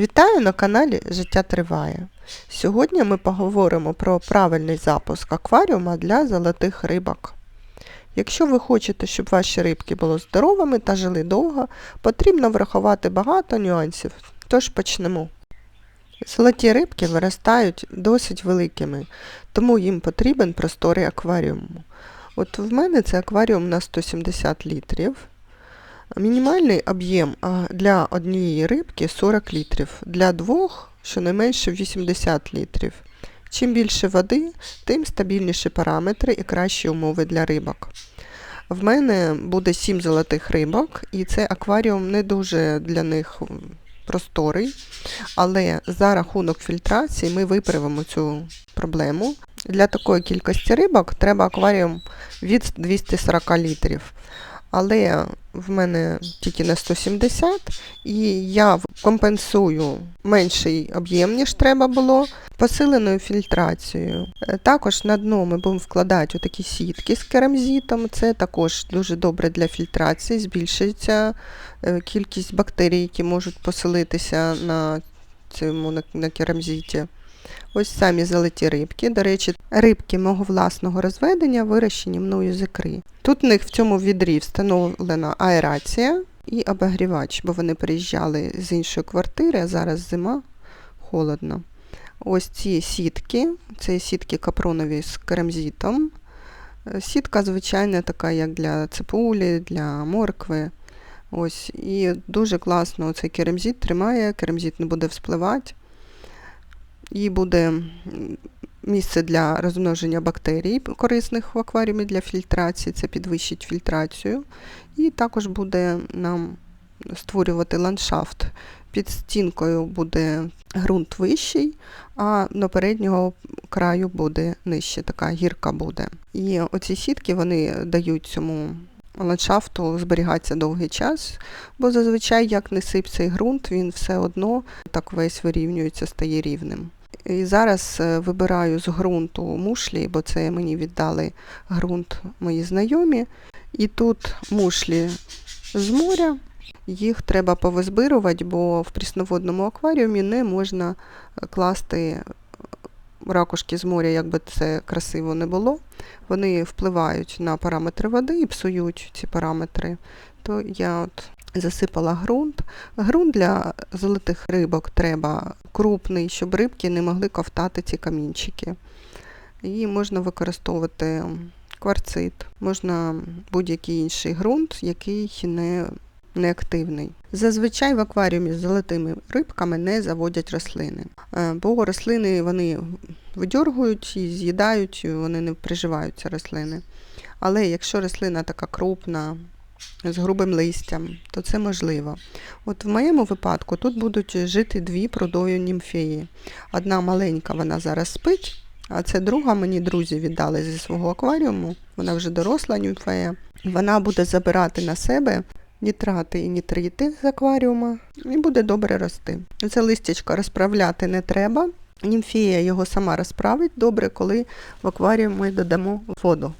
Вітаю на каналі Життя Триває. Сьогодні ми поговоримо про правильний запуск акваріума для золотих рибок. Якщо ви хочете, щоб ваші рибки були здоровими та жили довго, потрібно врахувати багато нюансів. Тож почнемо. Золоті рибки виростають досить великими, тому їм потрібен просторий акваріум. От в мене це акваріум на 170 літрів. Мінімальний об'єм для однієї рибки 40 літрів, для двох щонайменше 80 літрів. Чим більше води, тим стабільніші параметри і кращі умови для рибок. В мене буде 7 золотих рибок, і це акваріум не дуже для них просторий, але за рахунок фільтрації ми виправимо цю проблему. Для такої кількості рибок треба акваріум від 240 літрів. Але в мене тільки на 170, і я компенсую менший об'єм, ніж треба було, посиленою фільтрацією. Е, Також на дно ми будемо вкладати отакі сітки з керамзитом. Це також дуже добре для фільтрації, збільшується е, кількість бактерій, які можуть поселитися на цьому на, керамзиті. Ось самі золоті рибки. До речі, рибки мого власного розведення вирощені мною з ікри. Тут в них в цьому відрі встановлена аерація і обігрівач, бо вони приїжджали з іншої квартири, а зараз зима, холодно. Ось ці сітки, це сітки капронові з керамзитом. Сітка звичайна, така, як для ципулі, для моркви. Ось, І дуже класно цей керамзит тримає, керамзит не буде вспливати. І буде місце для розмноження бактерій, корисних в акваріумі для фільтрації, це підвищить фільтрацію. І також буде нам створювати ландшафт. Під стінкою буде ґрунт вищий, а на переднього краю буде нижче, така гірка буде. І оці сітки вони дають цьому ландшафту зберігатися довгий час, бо зазвичай, як не сип цей ґрунт, він все одно так весь вирівнюється, стає рівним. І зараз вибираю з ґрунту мушлі, бо це мені віддали ґрунт мої знайомі. І тут мушлі з моря. Їх треба повизбирувати, бо в прісноводному акваріумі не можна класти ракушки з моря, як би це красиво не було. Вони впливають на параметри води і псують ці параметри. То я от засипала ґрунт. Ґрунт для золотих рибок треба крупний, щоб рибки не могли ковтати ці камінчики. І можна використовувати кварцит, можна будь-який інший ґрунт, який не неактивний. Зазвичай в акваріумі з золотими рибками не заводять рослини, бо рослини вони видьоргують і з'їдають, вони не приживаються рослини. Але якщо рослина така крупна, з грубим листям, то це можливо. От в моєму випадку тут будуть жити дві продою німфеї. Одна маленька, вона зараз спить, а це друга мені друзі віддали зі свого акваріуму. Вона вже доросла німфея. Вона буде забирати на себе нітрати і нітрити з акваріума і буде добре рости. Це листячко розправляти не треба. Німфія його сама розправить добре, коли в акваріум ми додамо воду.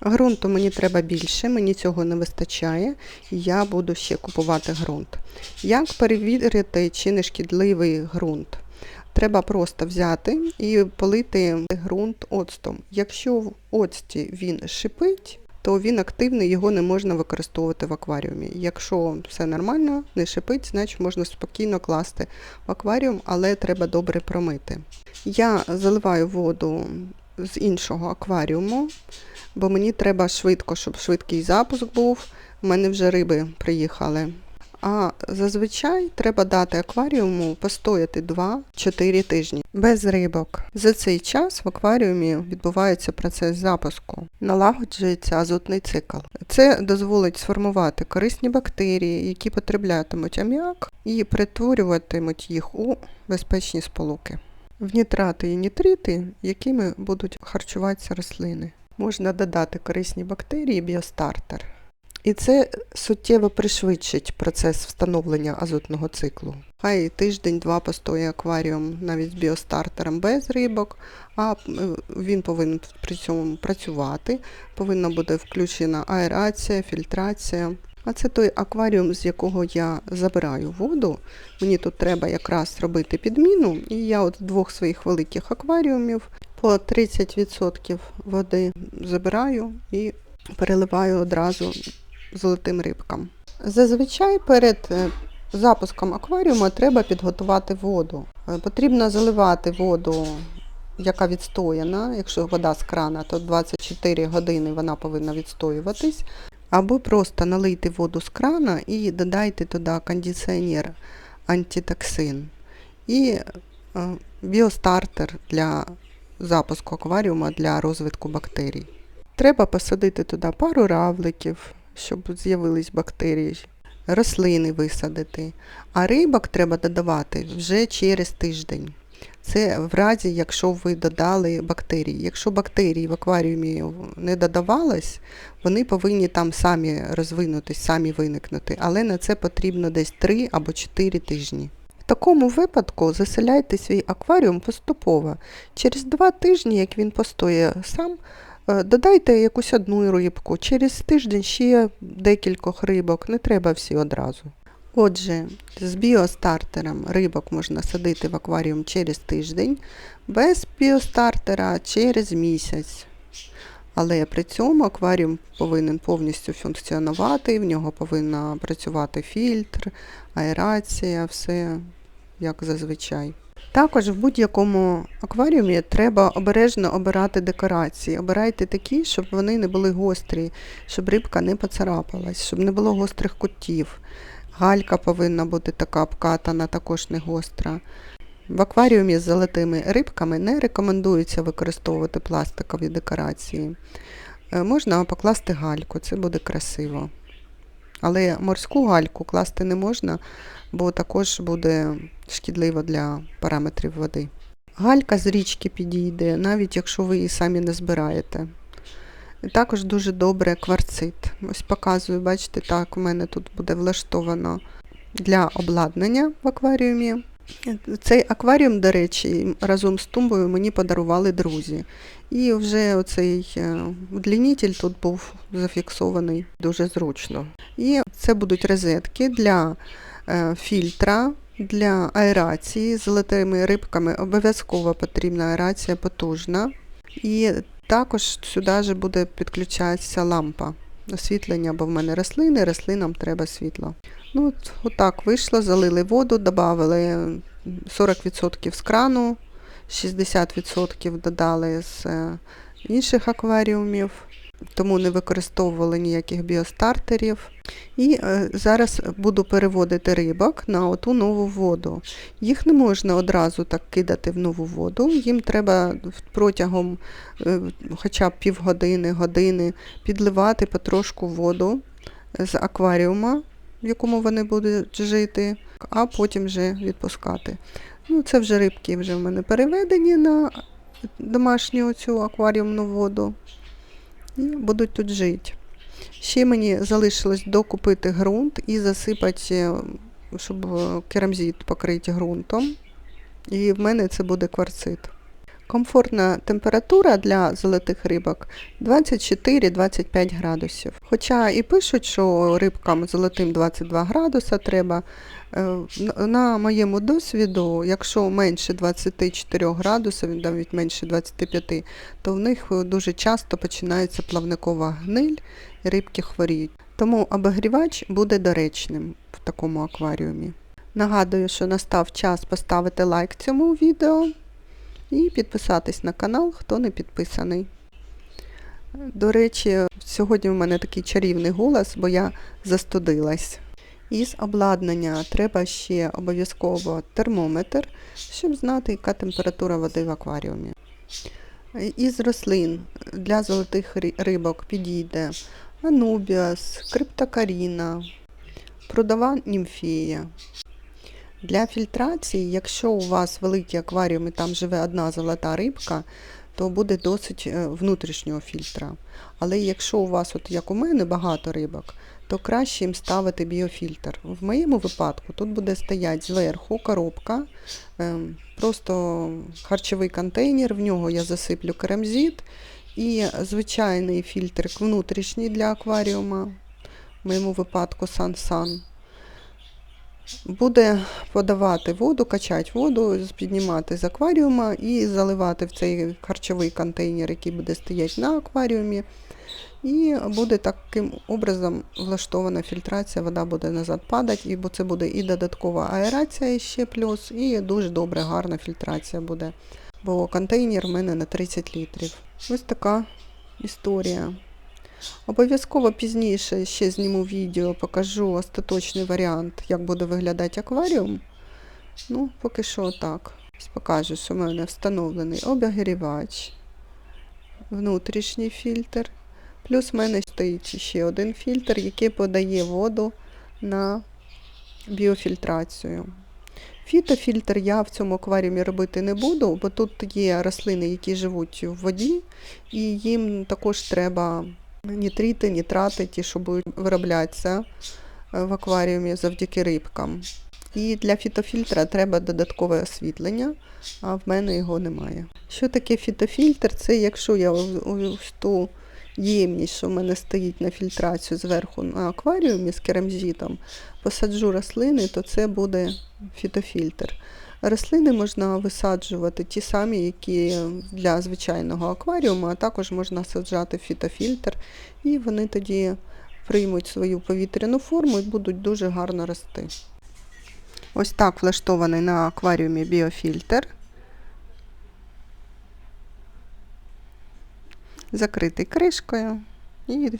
Грунту мені треба більше, мені цього не вистачає, я буду ще купувати ґрунт. Як перевірити, чи не шкідливий ґрунт? Треба просто взяти і полити ґрунт оцтом. Якщо в оцті він шипить, то він активний, його не можна використовувати в акваріумі. Якщо все нормально, не шипить, значить можна спокійно класти в акваріум, але треба добре промити. Я заливаю воду з іншого акваріуму, бо мені треба швидко, щоб швидкий запуск був. У мене вже риби приїхали. А зазвичай треба дати акваріуму постояти 2-4 тижні без рибок. За цей час в акваріумі відбувається процес запуску, налагоджується азотний цикл. Це дозволить сформувати корисні бактерії, які потраплятимуть аміак і перетворюватимуть їх у безпечні сполуки. В нітрати і нітрити, якими будуть харчуватися рослини. Можна додати корисні бактерії, біостартер. І це суттєво пришвидшить процес встановлення азотного циклу. Хай тиждень-два постоїть акваріум навіть з біостартером без рибок, а він повинен при цьому працювати. Повинна бути включена аерація, фільтрація. А це той акваріум, з якого я забираю воду. Мені тут треба якраз робити підміну. І я от з двох своїх великих акваріумів по 30% води забираю і переливаю одразу золотим рибкам. Зазвичай перед е, запуском акваріуму треба підготувати воду. Е, Потрібно заливати воду, яка відстояна. Якщо вода з крана, то 24 години вона повинна відстоюватись. Або просто налийте воду з крана і додайте туди кондиціонер антитоксин і е, біостартер для запуску акваріуму для розвитку бактерій. Треба посадити туди пару равликів, щоб з'явились бактерії, рослини висадити. А рибок треба додавати вже через тиждень. Це в разі, якщо ви додали бактерії. Якщо бактерії в акваріумі не додавалось, вони повинні там самі розвинутись, самі виникнути, але на це потрібно десь 3 або 4 тижні. В такому випадку заселяйте свій акваріум поступово. Через 2 тижні, як він постоє сам, е, додайте якусь одну рибку, через тиждень ще декількох рибок, не треба всі одразу. Отже, з біостартером рибок можна садити в акваріум через тиждень, без біостартера через місяць. Але при цьому акваріум повинен повністю функціонувати, в нього повинна працювати фільтр, аерація, все як зазвичай. Також в будь-якому акваріумі треба обережно обирати декорації. Обирайте такі, щоб вони не були гострі, щоб рибка не поцарапалась, щоб не було гострих кутів. Галька повинна бути така обкатана, також не гостра. В акваріумі з золотими рибками не рекомендується використовувати пластикові декорації. Е, Можна покласти гальку, це буде красиво. Але морську гальку класти не можна, бо також буде шкідливо для параметрів води. Галька з річки підійде, навіть якщо ви її самі не збираєте. Також дуже добре кварцит. Ось показую, бачите, так, у мене тут буде влаштовано для обладнання в акваріумі. Цей акваріум, до речі, разом з тумбою мені подарували друзі. І вже оцей е, удлінитель тут був зафіксований дуже зручно. І це будуть розетки для е, фільтра, для аерації з золотими рибками. Обов'язково потрібна аерація потужна. І також сюди же буде підключатися лампа освітлення, бо в мене рослини, рослинам треба світло. Ну, от, отак вийшло, залили воду, додали 40% з крану, 60% додали з е, інших акваріумів, тому не використовували ніяких біостартерів. І е, зараз буду переводити рибок на оту нову воду. Їх не можна одразу так кидати в нову воду, їм треба протягом е, хоча б півгодини, години підливати потрошку воду з акваріума, в якому вони будуть жити, а потім вже відпускати. Ну, Це вже рибки вже в мене переведені на домашню цю акваріумну воду будуть тут жити. Ще мені залишилось докупити ґрунт і засипати, щоб керамзіт покрити ґрунтом. І в мене це буде кварцит. Комфортна температура для золотих рибок 24-25 градусів. Хоча і пишуть, що рибкам золотим 22 градуса треба. Е, На моєму досвіду, якщо менше 24 градусів, навіть менше 25, то в них дуже часто починається плавникова гниль і рибки хворіють. Тому обігрівач буде доречним в такому акваріумі. Нагадую, що настав час поставити лайк цьому відео і підписатись на канал, хто не підписаний. До речі, сьогодні в мене такий чарівний голос, бо я застудилась. Із обладнання треба ще обов'язково термометр, щоб знати, яка температура води в акваріумі. Із рослин для золотих рибок підійде анубіас, криптокаріна, прудова німфія. Для фільтрації, якщо у вас великий акваріум і там живе одна золота рибка, то буде досить е, внутрішнього фільтра. Але якщо у вас, от як у мене, багато рибок, то краще їм ставити біофільтр. В моєму випадку тут буде стояти зверху коробка, ем, просто харчовий контейнер, в нього я засиплю керамзит і звичайний фільтр внутрішній для акваріума. в моєму випадку Сан-Сан. Буде подавати воду, качати воду, піднімати з акваріума і заливати в цей харчовий контейнер, який буде стояти на акваріумі. І буде таким образом влаштована фільтрація, вода буде назад падати, бо це буде і додаткова аерація ще плюс, і дуже добра, гарна фільтрація буде. Бо контейнер в мене на 30 літрів. Ось така історія. Обов'язково пізніше ще зніму відео, покажу остаточний варіант, як буде виглядати акваріум. Ну, поки що так. Покажу, що в мене встановлений обігрівач, внутрішній фільтр. Плюс в мене стоїть ще один фільтр, який подає воду на біофільтрацію. Фітофільтр я в цьому акваріумі робити не буду, бо тут є рослини, які живуть в воді, і їм також треба нітрити, нітрати, ті, що будуть вироблятися е, в акваріумі завдяки рибкам. І для фітофільтра треба додаткове освітлення, а в мене його немає. Що таке фітофільтр? Це якщо я в ту ємність, що в мене стоїть на фільтрацію зверху на акваріумі з керамзитом, посаджу рослини, то це буде фітофільтр. Рослини можна висаджувати ті самі, які для звичайного акваріуму, а також можна саджати фітофільтр, і вони тоді приймуть свою повітряну форму і будуть дуже гарно рости. Ось так влаштований на акваріумі біофільтр. Закритий кришкою і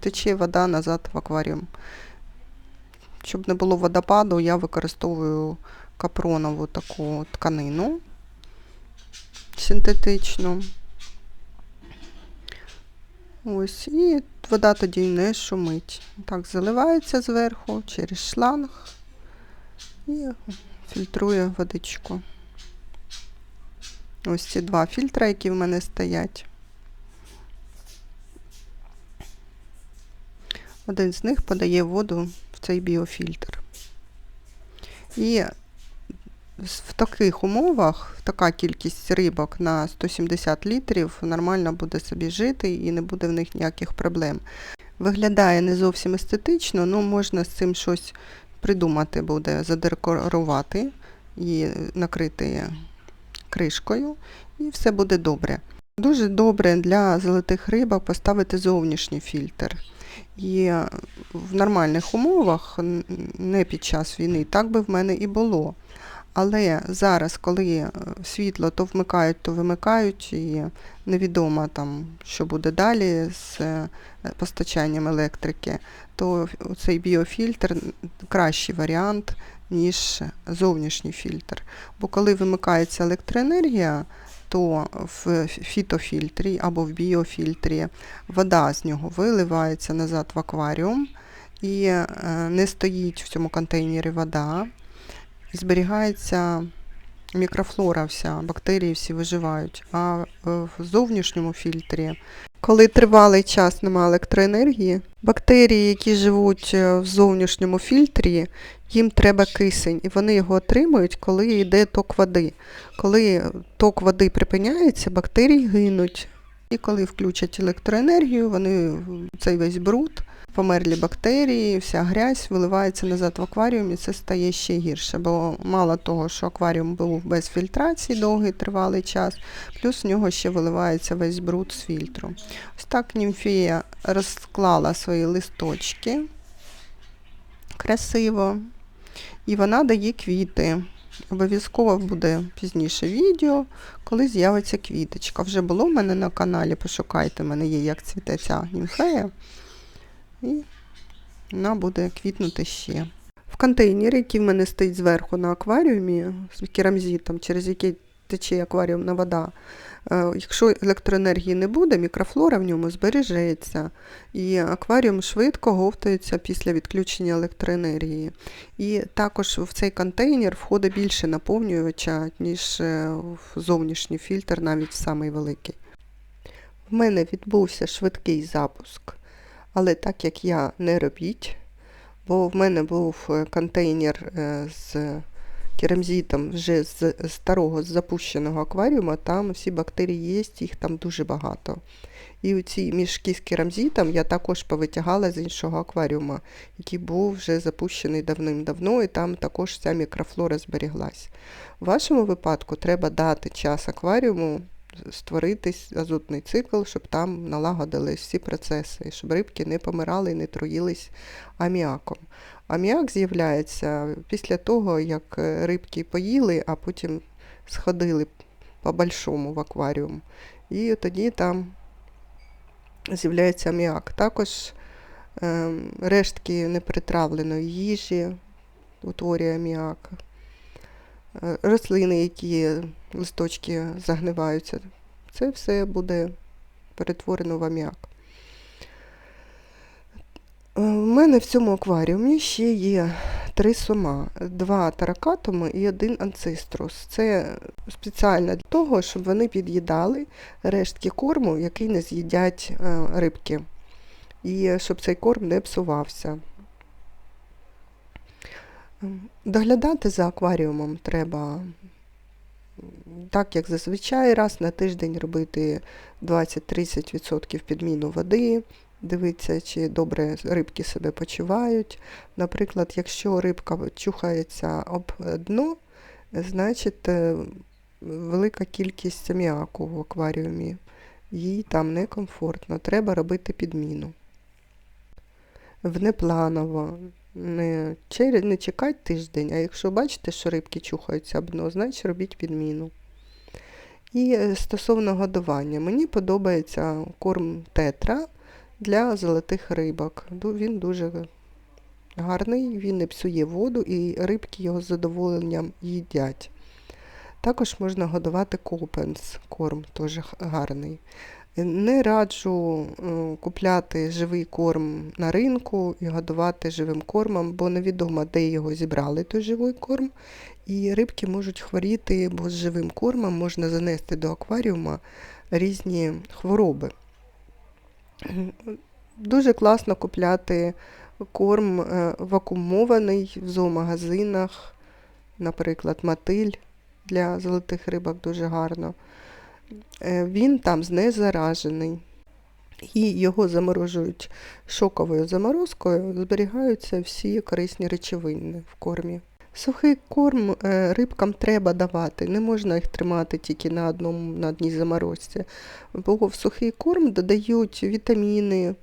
тече вода назад в акваріум. Щоб не було водопаду, я використовую капронову таку тканину синтетичну. Ось, і вода тоді не шумить. Так, заливається зверху через шланг і фільтрує водичку. Ось ці два фільтри, які в мене стоять. Один з них подає воду в цей біофільтр. І в таких умовах така кількість рибок на 170 літрів нормально буде собі жити і не буде в них ніяких проблем. Виглядає не зовсім естетично, але можна з цим щось придумати буде, задекорувати і накрити кришкою, і все буде добре. Дуже добре для золотих рибок поставити зовнішній фільтр. І в нормальних умовах, не під час війни, так би в мене і було. Але зараз, коли світло то вмикають, то вимикають, і невідомо там, що буде далі з постачанням електрики, то цей біофільтр кращий варіант, ніж зовнішній фільтр. Бо коли вимикається електроенергія, то в фітофільтрі або в біофільтрі вода з нього виливається назад в акваріум і не стоїть в цьому контейнері вода, зберігається мікрофлора вся, бактерії всі виживають. А в зовнішньому фільтрі, коли тривалий час немає електроенергії, бактерії, які живуть в зовнішньому фільтрі, їм треба кисень, і вони його отримують, коли йде ток води. Коли ток води припиняється, бактерії гинуть. І коли включать електроенергію, вони цей весь бруд, померлі бактерії, вся грязь виливається назад в акваріум і це стає ще гірше. Бо мало того, що акваріум був без фільтрації довгий тривалий час, плюс в нього ще виливається весь бруд з фільтру. Ось так німфія розклала свої листочки красиво. І вона дає квіти. Обов'язково буде пізніше відео, коли з'явиться квіточка. Вже було в мене на каналі, пошукайте, мене є, як цвіте ця німфея. І вона буде квітнути ще. В контейнері, який в мене стоїть зверху на акваріумі, з керамзитом, через який тече акваріумна вода, Якщо електроенергії не буде, мікрофлора в ньому збережеться, і акваріум швидко говтається після відключення електроенергії. І також в цей контейнер входить більше наповнювача, ніж е, в зовнішній фільтр, навіть самий великий. В мене відбувся швидкий запуск, але так як я не робіть, бо в мене був е, контейнер е, з керамзитом вже з старого, з запущеного акваріума, там всі бактерії є, їх там дуже багато. І ці мішки з керамзитом я також повитягала з іншого акваріума, який був вже запущений давним-давно, і там також ця мікрофлора зберіглась. В вашому випадку треба дати час акваріуму створити азотний цикл, щоб там налагодились всі процеси, щоб рибки не помирали і не труїлись аміаком. Аміак з'являється після того, як е, рибки поїли, а потім сходили по-большому в акваріум. І тоді там з'являється аміак. Також е, рештки непритравленої їжі утворює аміак. Е, рослини, які листочки загниваються, це все буде перетворено в аміак. У мене в цьому акваріумі ще є три сома, два таракатуми і один анциструс. Це спеціально для того, щоб вони під'їдали рештки корму, який не з'їдять е, рибки, і щоб цей корм не псувався. Доглядати за акваріумом треба так, як зазвичай, раз на тиждень робити 20-30% підміну води, дивитися, чи добре рибки себе почувають. Наприклад, якщо рибка чухається об дно, значить е, велика кількість аміаку в акваріумі, їй там некомфортно, треба робити підміну. Внепланово, не, через, не чекати тиждень, а якщо бачите, що рибки чухаються об дно, значить робіть підміну. І е, стосовно годування, мені подобається корм тетра для золотих рибок. Він дуже гарний, він не псує воду і рибки його з задоволенням їдять. Також можна годувати копенс, корм теж гарний. Не раджу е, купляти живий корм на ринку і годувати живим кормом, бо невідомо, де його зібрали, той живий корм. І рибки можуть хворіти, бо з живим кормом можна занести до акваріума різні хвороби. Дуже класно купляти корм е, вакуумований в зоомагазинах, наприклад, мотиль для золотих рибок дуже гарно. Е, він там знезаражений. І його заморожують шоковою заморозкою, зберігаються всі корисні речовини в кормі. Сухий корм е, рибкам треба давати, не можна їх тримати тільки на одному на одній заморозці, бо в сухий корм додають вітаміни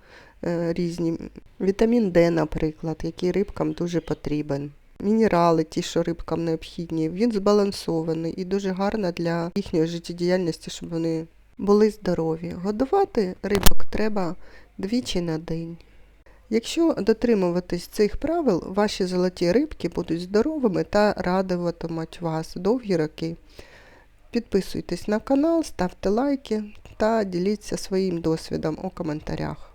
е, різні, вітамін Д, наприклад, який рибкам дуже потрібен. Мінерали, ті, що рибкам необхідні, він збалансований і дуже гарно для їхньої життєдіяльності, щоб вони були здорові. Годувати рибок треба двічі на день. Якщо дотримуватись цих правил, ваші золоті рибки будуть здоровими та радуватимуть вас довгі роки. Підписуйтесь на канал, ставте лайки та діліться своїм досвідом у коментарях.